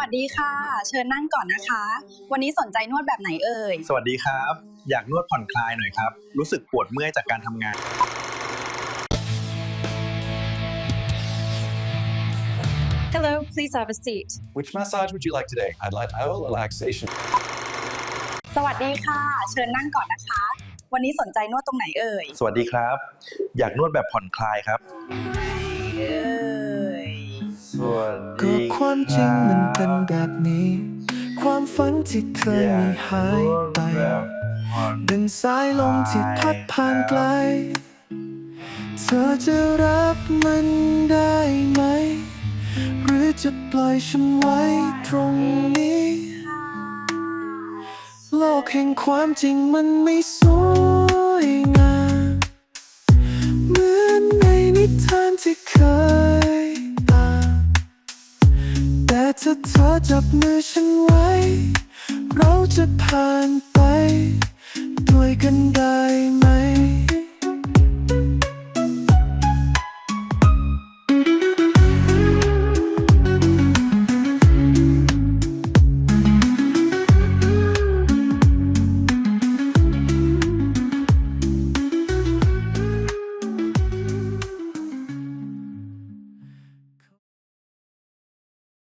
วัสดีค่ะ เชิญนั่งก่อนนะคะ วันนี้สนใจนวดแบบไหนเอ่ย สวัสดีครับ อยากนวดผ่อนคลายหน่อยครับ รู้สึกปวดเมื่อยจากการทำงาน Hello, please have a seat. Which massage would you like today? I'd like IO relaxation. สวัสดีค่ะ เชิญนั่งก่อนนะคะ วันนี้สนใจนวดตรงไหนเอ่ย สวัสดีครับ อยากนวดแบบผ่อนคลายครับ เอ่ยส วัสก็ดีความจริงมันเป็นแบบนี้ ความฝันที่เคยมีหายไปดังสายลมที่พัดผ่านไกล เธอจะรับมันได้ไหม หรือจะปล่อยฉันไว้ตรงนี้ โลกแห่งความจริงมันไม่สวย แต่ถ้าเธอจับมือฉันไว้ เราจะผ่านไป